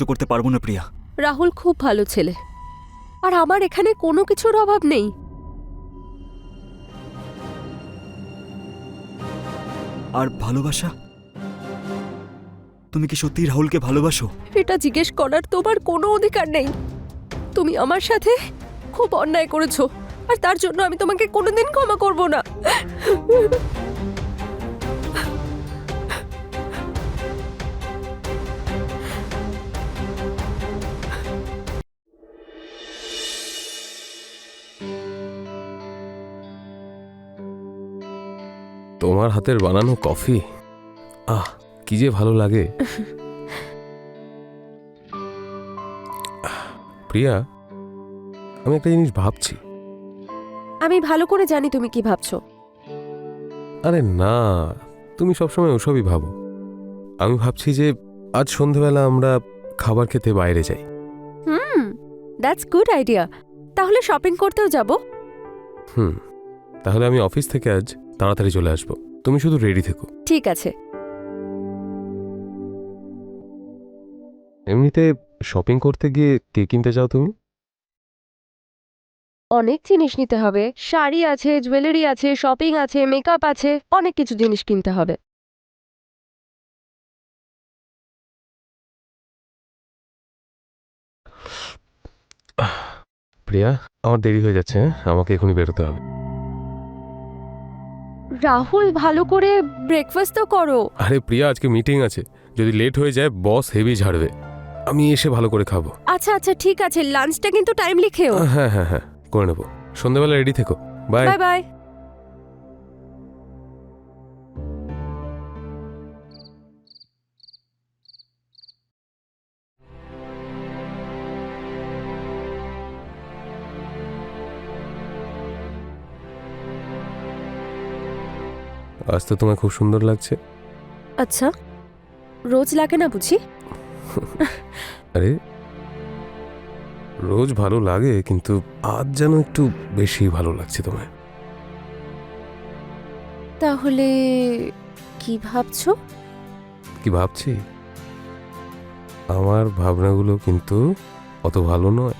সাহায্য করতে পারব না প্রিয়া। রাহুল খুব ভালো ছেলে। আর আমার এখানে কোনো কিছুর অভাব নেই। আর ভালোবাসা? তুমি কি সত্যি রাহুলকে ভালোবাসো? এটা জিজ্ঞেস করার তোমার কোনো অধিকার নেই। তুমি আমার সাথে খুব অন্যায় করেছ আর তার জন্য আমি তোমাকে কোনোদিন ক্ষমা করব না। তোমার হাতের বানানো কফি? আহ কি যে ভালো লাগে। প্রিয়া আমি একটা জিনিস ভাবছি। আমি ভালো করে জানি তুমি কি ভাবছ। আরে না তুমি সবসময় ওসবই ভাবো। আমি ভাবছি যে আজ সন্ধেবেলা আমরা খাবার খেতে বাইরে যাই। হুম দ্যাটস গুড আইডিয়া তাহলে শপিং করতেও যাব। হুম তাহলে আমি অফিস থেকে আজ তাড়াতাড়ি চলে আসব। তুমি শুধু রেডি থেকো। ঠিক আছে। এমনিতে শপিং করতে গিয়ে কে কিনতে চাও তুমি? অনেক জিনিস নিতে হবে। শাড়ি আছে জুয়েলারি আছে শপিং আছে মেকআপ আছে অনেক কিছু জিনিস কিনতে হবে। প্রিয়া আমার দেরি হয়ে যাচ্ছে হ্যাঁ? আমাকে এখনই বেরোতে হবে। রাহুল ভালো করে ব্রেকফাস্ট তো করো। আরে প্রিয়া আজকে মিটিং আছে। যদি লেট হয়ে যায় বস হেভি ঝাড়বে। আমি এসে ভালো করে খাব। আচ্ছা আচ্ছা ঠিক আছে লাঞ্চটা কিন্তু টাইমলি খেও। হ্যাঁ হ্যাঁ হ্যাঁ করে নেব। সন্ধ্যাবেলা রেডি থেকো। বাই বাই বাই আজ তো তোমায় খুব সুন্দর লাগছে। আচ্ছা রোজ লাগে না বুঝি? আরে রোজ ভালো লাগে কিন্তু আজ যেন একটু বেশি ভালো লাগছে তোমায়। তাহলে কি ভাবছ? কি ভাবছি? আমার ভাবনাগুলো কিন্তু অত ভালো নয়।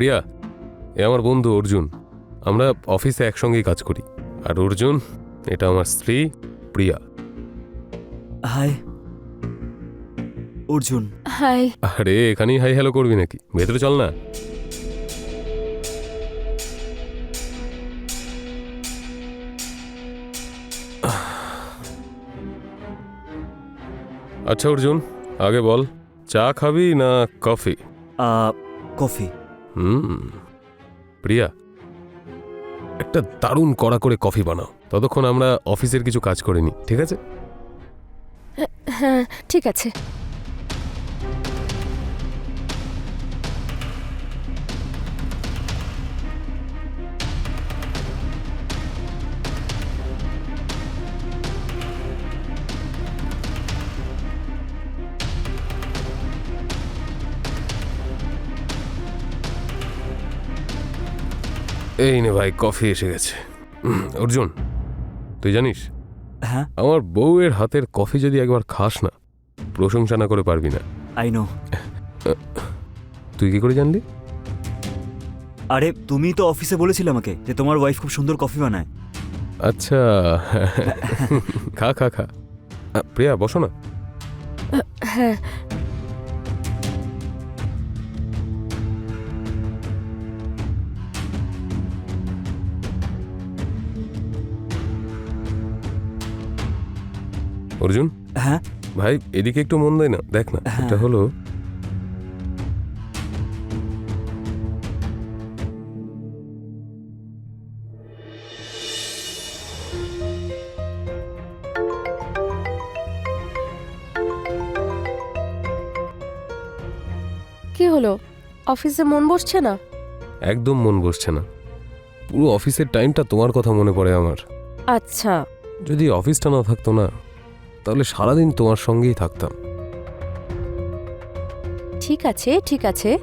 প্রিয়া এ আমার বন্ধু অর্জুন। আমরা অফিসে একসঙ্গেই কাজ করি। আর অর্জুন এটা আমার স্ত্রী প্রিয়া। হাই। অর্জুন। হাই। আরে এখানেই হাই হ্যালো করবি নাকি? ভেতরে চল না। আচ্ছা অর্জুন আগে বল চা খাবি না কফি? কফি। হুম। প্রিয়া, একটা দারুণ কড়া করে কফি বানাও। ততক্ষণ আমরা অফিসের কিছু কাজ করিনি ঠিক আছে? হ্যাঁ ঠিক আছে। এই নে ভাই কফি এসে গেছে। অর্জুন তুই জানিস? হ্যাঁ? আমার বউয়ের হাতের কফি যদি একবার খাস না প্রশংসা না করে পারবি না। আই নো তুই কি করে জানলি? আরে তুমি তো অফিসে বলেছিলে আমাকে যে তোমার ওয়াইফ খুব সুন্দর কফি বানায়। আচ্ছা খা খা খা। প্রিয়া বসো না। হ্যাঁ। অর্জুন? হ্যাঁ। ভাই এদিকে একটু মন দেয় না দেখ না হ্যাঁ। এটা হলো কি হলো? অফিসে মন বসছে না? একদম মন বসছে না। পুরো অফিসের টাইমটা তোমার কথা মনে পড়ে আমার। আচ্ছা। যদি অফিসটা না থাকতো না তাহলে সারাদিন তোমার সঙ্গেই থাকতাম। ঠিক আছে ঠিক আছে।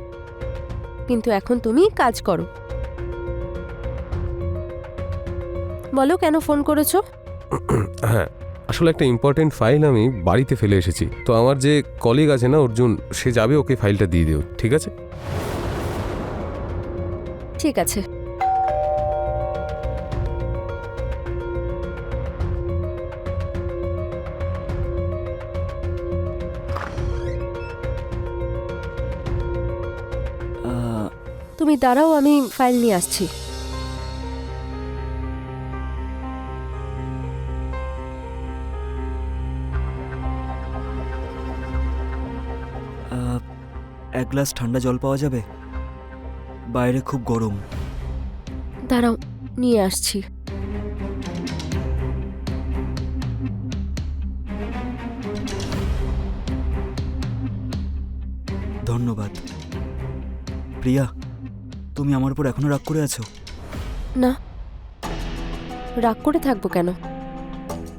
কিন্তু এখন তুমি কাজ করো। বলো কেন ফোন করেছ? হ্যাঁ আসলে একটা ইম্পর্টেন্ট ফাইল আমি বাড়িতে ফেলে এসেছি। তো আমার যে কলিগ আছে না অর্জুন সে যাবে ওকে ফাইলটা দিয়ে দিও ঠিক আছে? ঠিক আছে। দাঁড়াও আমি ফাইল নিয়ে আসছি। এক গ্লাস ঠান্ডা জল পাওয়া যাবে? বাইরে খুব গরম। দাঁড়াও নিয়ে আসছি। ধন্যবাদ। প্রিয়া তুমি আমার উপর এখনও রাগ করে আছো? না। রাগ করে থাকব কেন?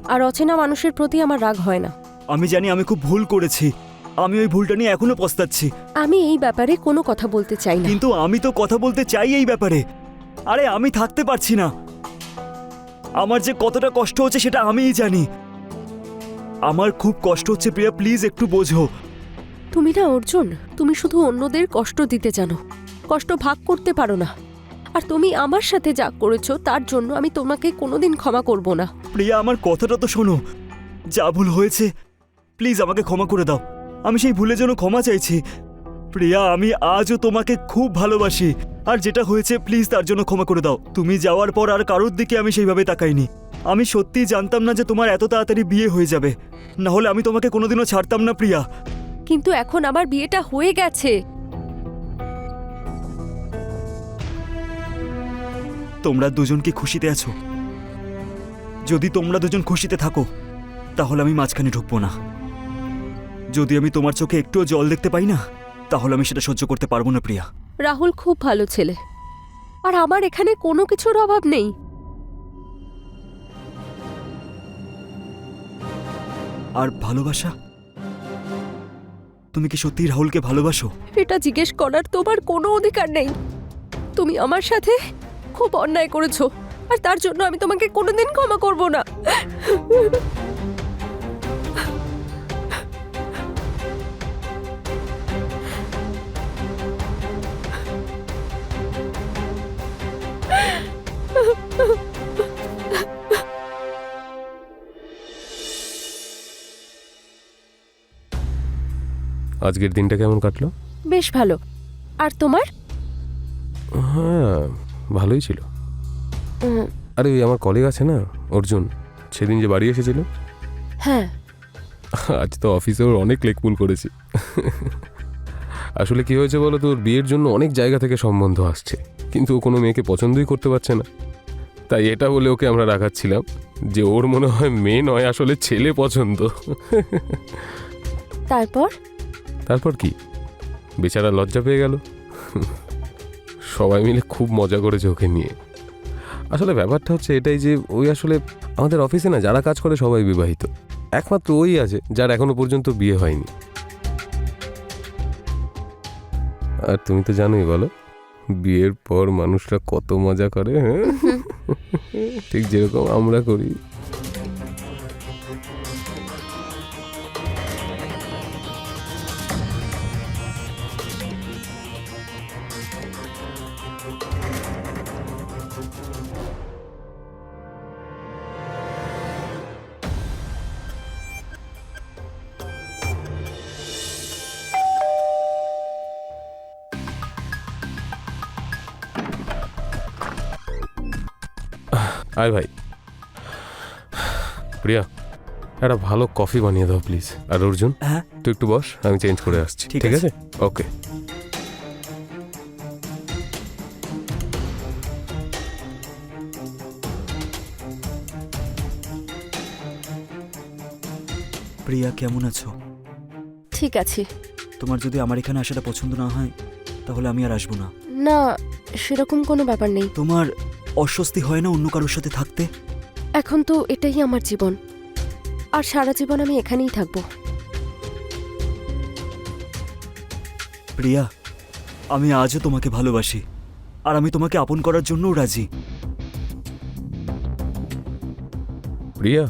আর অচেনা মানুষের প্রতি আমার রাগ হয় না। আমি জানি আমি খুব ভুল করেছি। আমি ওই ভুলটা নিয়ে এখনও পস্তাচ্ছি। আমি এই ব্যাপারে কোনো কথা বলতে চাই না। কিন্তু আমি তো কথা বলতে চাই এই ব্যাপারে। আরে আমি থাকতে পারছি না। আমার যে কতটা কষ্ট হচ্ছে সেটা আমিই জানি। আমার খুব কষ্ট হচ্ছে প্রিয়া প্লিজ একটু বোঝো। তুমি না অর্জুন তুমি শুধু অন্যদের কষ্ট দিতে জানো। কষ্ট ভাগ করতে পারো না। আর তুমি আমার সাথে যা করেছ তার জন্য আমি তোমাকে কোনোদিন ক্ষমা করব না। প্রিয়া আমার কথাটা তো শোনো। যা ভুল হয়েছে প্লিজ আমাকে ক্ষমা করে দাও। আমি সেই ভুলের জন্য ক্ষমা চাইছি। প্রিয়া আমি আজও তোমাকে খুব ভালোবাসি। আর যেটা হয়েছে প্লিজ তার জন্য ক্ষমা করে দাও। তুমি যাওয়ার পর আর কারোর দিকে আমি সেইভাবে তাকাইনি। আমি সত্যিই জানতাম না যে তোমার এত তাড়াতাড়ি বিয়ে হয়ে যাবে। না হলে আমি তোমাকে কোনোদিনও ছাড়তাম না প্রিয়া। কিন্তু এখন আমার বিয়েটা হয়ে গেছে। তোমরা দুজন কি খুশিতে আছো? যদি তোমরা দুজন খুশিতে থাকো তাহলে আমি মাঝখানে ঢুকবো না। যদি আমি তোমার চোখে একটুও জল দেখতে পাই না তাহলে আমি সেটা সহ্য করতে পারব না প্রিয়া। রাহুল খুব ভালো ছেলে। আর আমার এখানে কোনো কিছুর অভাব নেই। আর ভালোবাসা? তুমি কি সত্যি রাহুলকে ভালোবাসো? এটা জিজ্ঞেস করার তোমার কোনো অধিকার নেই। তুমি আমার সাথে খুব অন্যায় করেছ। আর তার জন্য আমি তোমাকে কোনোদিন ক্ষমা করব না। আজকের দিনটা কেমন কাটলো? বেশ ভালো। আর তোমার? হ্যাঁ ভালোই ছিল। আরে ওই আমার কলিগ আছে না অর্জুন সেদিন যে বাড়ি এসেছিল। হ্যাঁ। আজ তো অফিসে ওর অনেক লেকপুল করেছি। আসলে কি হয়েছে বলো তোর বিয়ের জন্য অনেক জায়গা থেকে সম্বন্ধ আসছে কিন্তু ও কোনো মেয়েকে পছন্দই করতে পারছে না। তাই এটা বলে ওকে আমরা রাখাচ্ছিলাম যে ওর মনে হয় মেয়ে নয় আসলে ছেলে পছন্দ। তারপর? তারপর কি? বেচারা লজ্জা পেয়ে গেল। সবাই মিলে খুব মজা করেছে ওকে নিয়ে। আসলে ব্যাপারটা হচ্ছে এটাই যে ওই আসলে আমাদের অফিসে না যারা কাজ করে সবাই বিবাহিত। একমাত্র ওই আছে যার এখনও পর্যন্ত বিয়ে হয়নি। আর তুমি তো জানোই বলো বিয়ের পর মানুষরা কত মজা করে হ্যাঁ? ঠিক যেরকম আমরা করি। আয় ভাই। প্রিয়া একটা ভালো কফি বানিয়ে দাও প্লিজ। আর অর্জুন হ্যাঁ? তুই একটু বস আমি চেঞ্জ করে আসছি ঠিক। আছে? ওকে। প্রিয়া কেমন আছো? ঠিক আছে। তোমার যদি আমার এখানে আসাটা পছন্দ না হয় তাহলে আমি আর আসব না। না সেরকম কোনো ব্যাপার নেই। তোমার অস্বস্তি হয় না অন্য কারোর সাথে থাকতে? এখন তো এটাই আমার জীবন। আর সারা জীবন আমি এখানেই থাকব। প্রিয়া আমি আজও তোমাকে ভালোবাসি। আর আমি তোমাকে আপন করার জন্যও রাজি। প্রিয়া?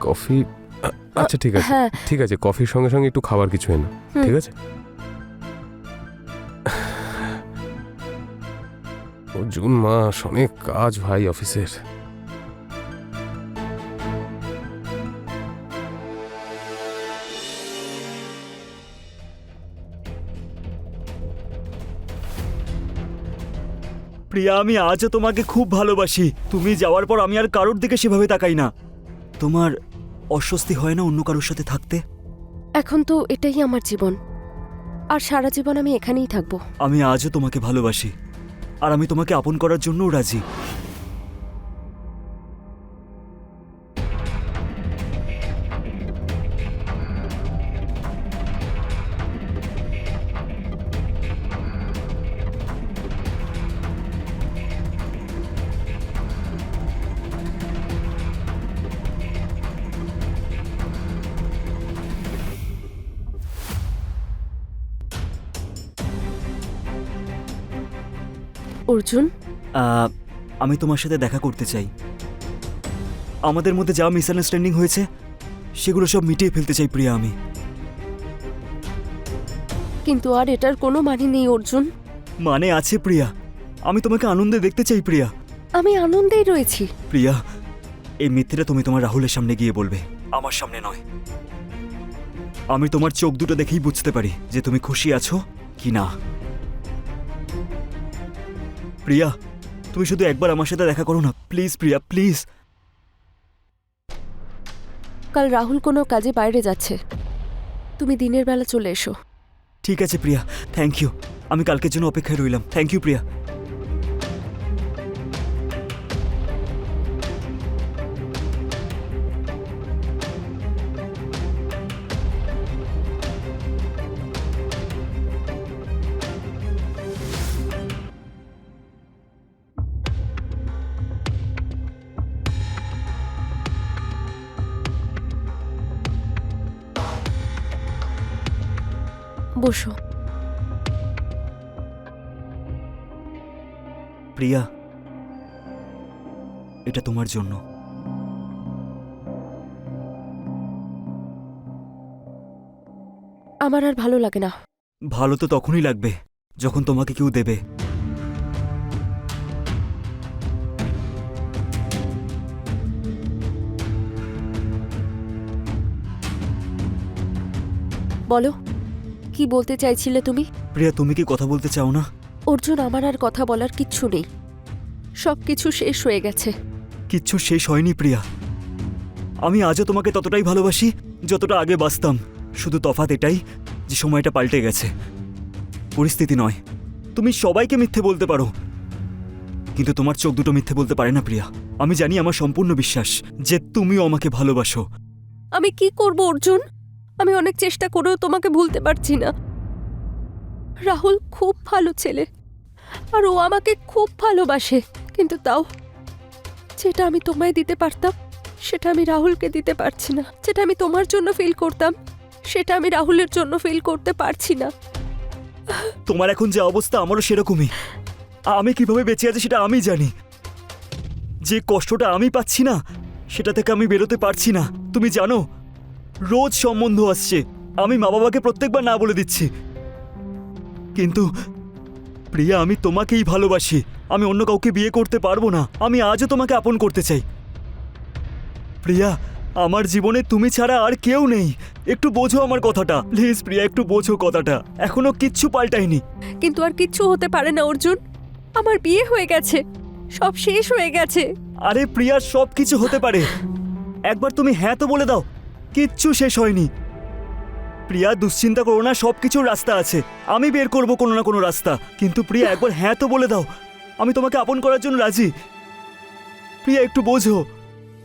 কফি? আচ্ছা ঠিক আছে। হ্যাঁ। ঠিক আছে কফির সঙ্গে সঙ্গে একটু খাবার কিছু এনো। ঠিক আছে? ও জুন মাস অনেক কাজ ভাই অফিসের। প্রিয়া আমি আজও তোমাকে খুব ভালোবাসি। তুমি যাওয়ার পর আমি আর কারোর দিকে সেভাবে তাকাই না। তোমার অস্বস্তি হয় না অন্য কারোর সাথে থাকতে? এখন তো এটাই আমার জীবন। আর সারা জীবন আমি এখানেই থাকব। আমি আজও তোমাকে ভালোবাসি। আর আমি তোমাকে আপন করার জন্যও রাজি। অর্জুন? আমি তোমার সাথে দেখা করতে চাই। আমাদের মধ্যে যা মিসআন্ডারস্ট্যান্ডিং হয়েছে সেগুলো সব মিটিয়ে ফেলতে চাই প্রিয়া আমি। কিন্তু আর এটার কোনো মানে নেই অর্জুন। মানে আছে প্রিয়া। আমি তোমাকে আনন্দে দেখতে চাই প্রিয়া। আমি আনন্দেই রয়েছি। প্রিয়া এই মিথ্যেটা তুমি তোমার রাহুলের সামনে গিয়ে বলবে আমার সামনে নয়। আমি তোমার চোখ দুটো দেখেই বুঝতে পারি যে তুমি খুশি আছো কি না। প্রিয়া তুমি শুধু একবার আমার সাথে দেখা করো না। Please Priya please. কাল রাহুল কোনো কাজে বাইরে যাচ্ছে। তুমি দিনের বেলা চলে এসো। ঠিক আছে প্রিয়া থ্যাংক ইউ আমি কালকের জন্য অপেক্ষায় রইলাম। থ্যাংক ইউ প্রিয়া। প্রিয়া এটা তোমার জন্য। আমার আর ভালো লাগে না। ভালো তো তখনই লাগবে যখন তোমাকে কেউ দেবে। বলো কি বলতে চাইছিলে তুমি? প্রিয়া তুমি কি কথা বলতে চাও না? অর্জুন আমার আর কথা বলার কিচ্ছু নেই। সব কিছু শেষ হয়ে গেছে। কিচ্ছু শেষ হয়নি প্রিয়া। আমি আজও তোমাকে ততটাই ভালোবাসি যতটা আগে বাঁচতাম। শুধু তফাৎ এটাই যে সময়টা পাল্টে গেছে। পরিস্থিতি নয়। তুমি সবাইকে মিথ্যে বলতে পারো। কিন্তু তোমার চোখ দুটো মিথ্যে বলতে পারে না প্রিয়া। আমি জানি আমার সম্পূর্ণ বিশ্বাস যে তুমিও আমাকে ভালোবাসো। আমি কি করব অর্জুন? আমি অনেক চেষ্টা করেও তোমাকে ভুলতে পারছি না। রাহুল খুব ভালো ছেলে। আর ও আমাকে খুব ভালোবাসে। কিন্তু তাও যেটা আমি তোমায় দিতে পারতাম, সেটা আমি রাহুলকে দিতে পারছি না। যেটা আমি তোমার জন্য ফিল করতাম, সেটা আমি রাহুলের জন্য ফিল করতে পারছি না। তোমার এখন যে অবস্থা আমারও সেরকমই। আমি কীভাবে বেঁচে আছি সেটা আমি জানি। যে কষ্টটা আমি পাচ্ছি না, সেটা থেকে আমি বেরোতে পারছি না। তুমি জানো, রোজ সম্বন্ধ আসছে। আমি মা বাবাকে প্রত্যেকবার না বলে দিচ্ছি। কিন্তু প্রিয়া আমি তোমাকেই ভালোবাসি। আমি অন্য কাউকে বিয়ে করতে পারব না। আমি আজও তোমাকে আপন করতে চাই। প্রিয়া আমার জীবনে তুমি ছাড়া আর কেউ নেই। একটু বোঝো আমার কথাটা। প্লিজ প্রিয়া একটু বোঝো কথাটা। এখনও কিচ্ছু পাল্টায়নি। কিন্তু আর কিচ্ছু হতে পারে না অর্জুন। আমার বিয়ে হয়ে গেছে। সব শেষ হয়ে গেছে। আরে প্রিয়া সব কিছু হতে পারে। একবার তুমি হ্যাঁ তো বলে দাও। কিচ্ছু শেষ হয়নি। প্রিয়া, দুশ্চিন্তা করো না সব কিছুর রাস্তা আছে। আমি বের করব কোনো না কোনো রাস্তা। কিন্তু প্রিয়া, একবার হ্যাঁ তো বলে দাও। আমি তোমাকে আপন করার জন্য রাজি। প্রিয়া, একটু বোঝো।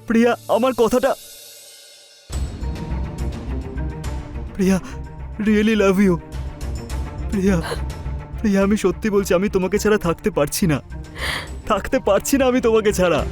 প্রিয়া, আমার কথাটা প্রিয়া, রিয়েলি লাভ ইউ। প্রিয়া প্রিয়া, আমি সত্যি বলছি, আমি তোমাকে ছাড়া থাকতে পারছি না। থাকতে পারছি না আমি তোমাকে ছাড়া।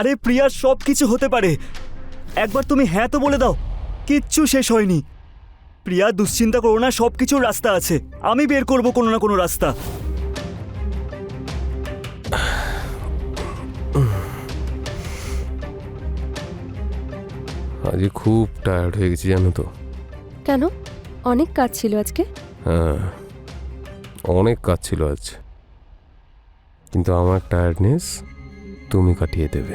আরে প্রিয়া সব কিছু হতে পারে। একবার তুমি হ্যাঁ তো বলে দাও কিচ্ছু শেষ হয়নি। প্রিয়া দুশ্চিন্তা করো না সব কিছুর রাস্তা আছে। আমি বের করব কোনো না কোনো রাস্তা। আজকে খুব টায়ার্ড হয়ে গেছি জানো তো। কেন? অনেক কাজ ছিল আজকে? হ্যাঁ অনেক কাজ ছিল আজ। কিন্তু আমার টায়ার্ডনেস তুমি কাটিয়ে দেবে।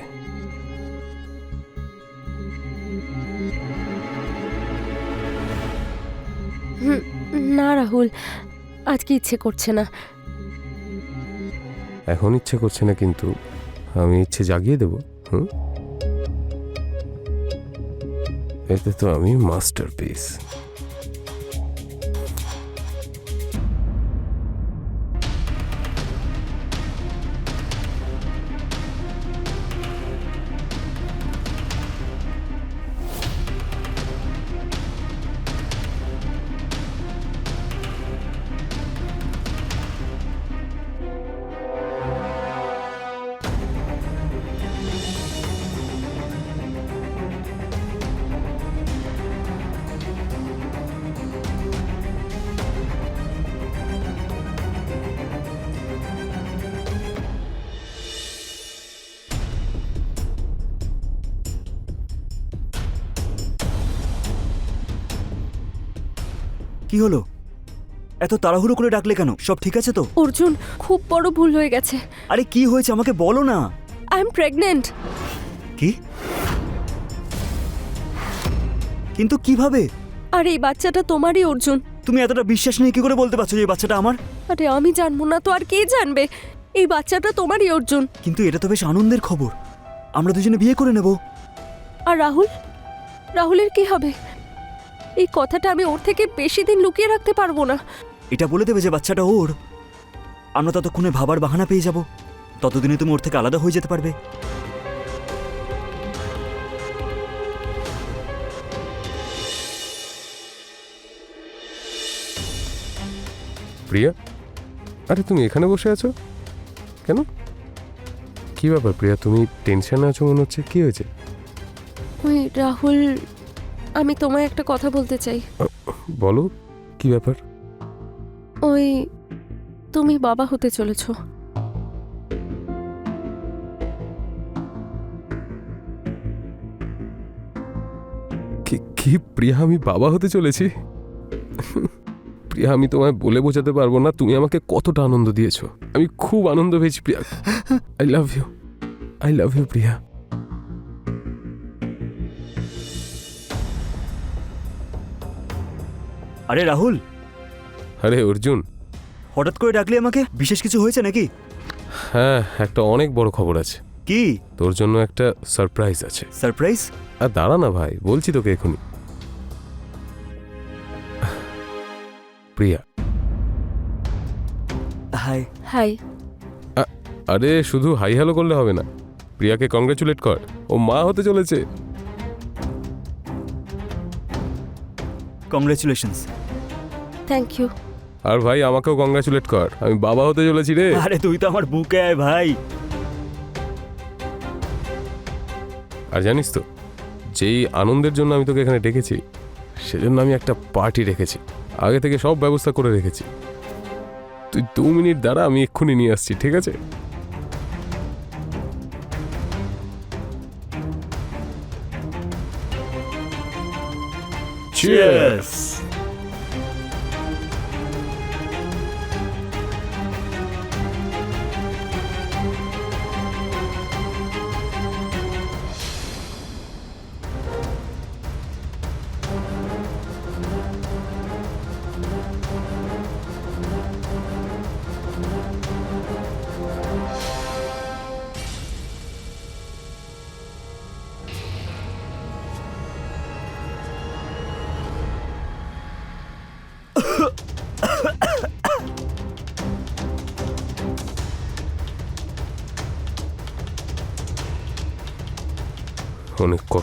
না, রাহুল। আজকে ইচ্ছে করছে না। এখন ইচ্ছে করছে না, কিন্তু আমি ইচ্ছে জাগিয়ে দেব, হুম? এতে তো আমি মাস্টার পিস কি হলো? এত তাড়াহুড়ো করে ডাকলে কেন? সব ঠিক আছে তো? অর্জুন খুব বড় ভুল হয়ে গেছে। আরে কি হয়েছে আমাকে বলো না। আই এম প্রেগনেন্ট কি? কিন্তু কীভাবে? আর এই বাচ্চাটা তোমারই অর্জুন। তুমি এতটা বিশ্বাস নিয়ে কি করে বলতে পারছ যে এই বাচ্চাটা আমার? আরে আমি জানব না তো আর কে জানবে? এই বাচ্চাটা তোমারই অর্জুন। কিন্তু এটা তো বেশ আনন্দের খবর। আমরা দুজনে বিয়ে করে নেব। আর রাহুল? রাহুলের কি হবে? এই কথাটা আমি ওর থেকে বেশি দিন লুকিয়ে রাখতে পারব না। এটা বলে দেবে যে বাচ্চাটা ওর। আমরা ততক্ষণে ভাবার বাহানা পেয়ে যাব। ততদিনে তুমি ওর থেকে আলাদা হয়ে যেতে পারবে। প্রিয়া? আরে তুমি এখানে বসে আছো? কেন? কি ব্যাপার প্রিয়া? তুমি টেনশনে আছো মনে হচ্ছে। কি হয়েছে? ওই রাহুল আমি তোমায় একটা কথা বলতে চাই। বলো কি ব্যাপার? ওই তুমি বাবা হতে চলেছ। কি কি প্রিয়া আমি বাবা হতে চলেছি? প্রিয়া আমি তোমায় বলে বোঝাতে পারব না তুমি আমাকে কতটা আনন্দ দিয়েছ। আমি খুব আনন্দ পেয়েছি Priya. I love you I love you Priya. আরে রাহুল। আরে অর্জুন। হঠাৎ করে ডাকলি আমাকে? বিশেষ কিছু হয়েছে নাকি? হ্যাঁ একটা অনেক বড় খবর আছে। কি? তোর জন্য একটা সারপ্রাইজ আছে। সারপ্রাইজ আর দাঁড়া না ভাই বলছি তোকে এখনই। প্রিয়া। হাই হাই আরে শুধু হাই হ্যালো করলে হবে না। প্রিয়াকে কংগ্রেচুলেট কর। ও মা হতে চলেছে। কংগ্রেচুলেশনস থ্যাংক ইউ আর ভাই আমাকেও কংগ্রাচুলেট কর। আমি বাবা হতে চলেছি রে। আরে তুই তো আমার বুকে আয় ভাই। আর জানিস তো যেই আনন্দের জন্য আমি তোকে এখানে ডেকেছি সেজন্য আমি একটা পার্টি রেখেছি। আগে থেকে সব ব্যবস্থা করে রেখেছি। তুই দু মিনিট দ্বারা আমি এক্ষুনি নিয়ে আসছি ঠিক আছে? Cheers! অনেক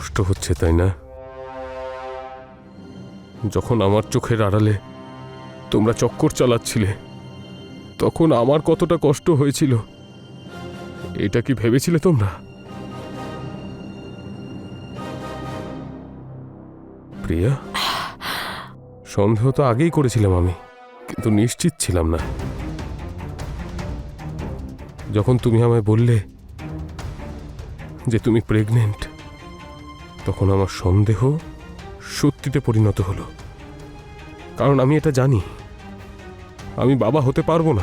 কষ্ট হচ্ছে, তাই না? যখন আমার চোখের আড়ালে তোমরা চক্কর চালাচ্ছিলে, তখন আমার কতটা কষ্ট হয়েছিল, এটা কি ভেবেছিলে তোমরা? প্রিয়া, সন্দেহ তো আগেই করেছিলাম আমি, কিন্তু নিশ্চিত ছিলাম না। যখন তুমি আমায় বললে যে তুমি প্রেগনেন্ট তখন আমার সন্দেহ সত্যিতে পরিণত হলো। কারণ আমি এটা জানি। আমি বাবা হতে পারব না।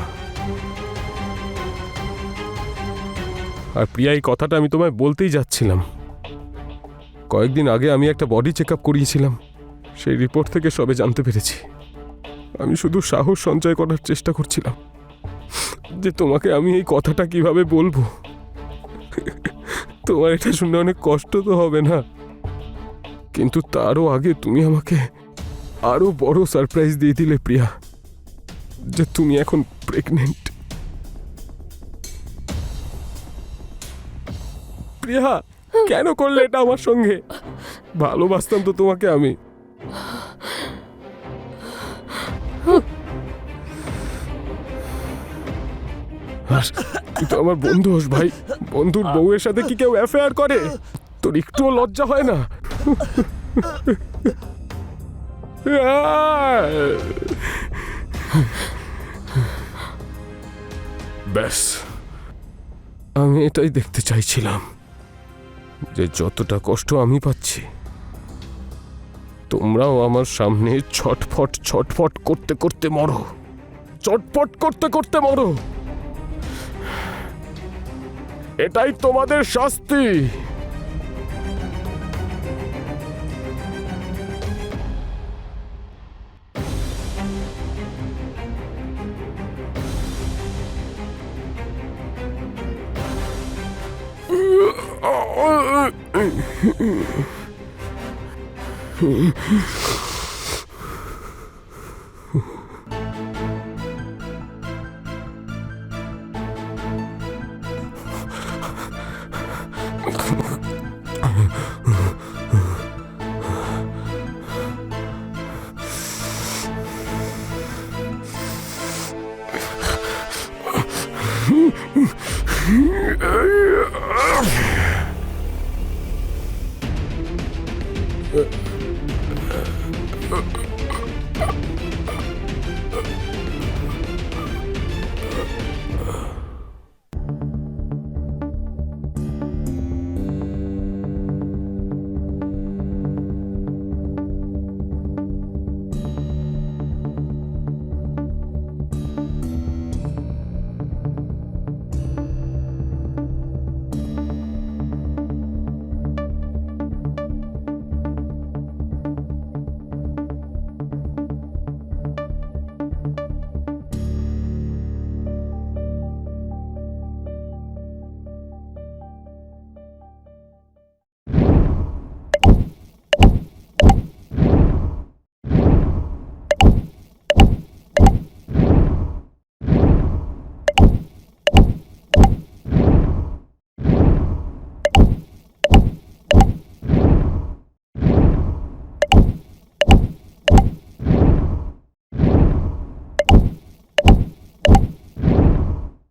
আর প্রিয়া, এই কথাটা আমি তোমায় বলতেই যাচ্ছিলাম। কয়েকদিন আগে আমি একটা বডি চেক আপ করিয়েছিলাম। সেই রিপোর্ট থেকে সবে জানতে পেরেছি। আমি শুধু সাহস সঞ্চয় করার চেষ্টা করছিলাম যে তোমাকে আমি এই কথাটা কীভাবে বলব। তোমার এটা শুনে অনেক কষ্ট তো হবে না? কিন্তু তারও আগে তুমি আমাকে আরও বড় সারপ্রাইজ দিয়ে দিলে, প্রিয়া, যে তুমি এখন প্রেগনেন্ট প্রিয়া, কেন করলে এটা আমার সঙ্গে? ভালোবাসতাম তো তোমাকে আমি। তুই তো আমার বন্ধু হোস ভাই। বন্ধুর বউয়ের সাথে কি কেউ অ্যাফেয়ার করে? তোর একটুও লজ্জা হয় না? ব্যাস, আমি এটাই দেখতে চাইছিলাম যে যতটা কষ্ট আমি পাচ্ছি, তোমরাও আমার সামনে ছটফট ছটফট করতে করতে মরো। চটপট করতে করতে মরো। এটাই তোমাদের শাস্তি। フフフ。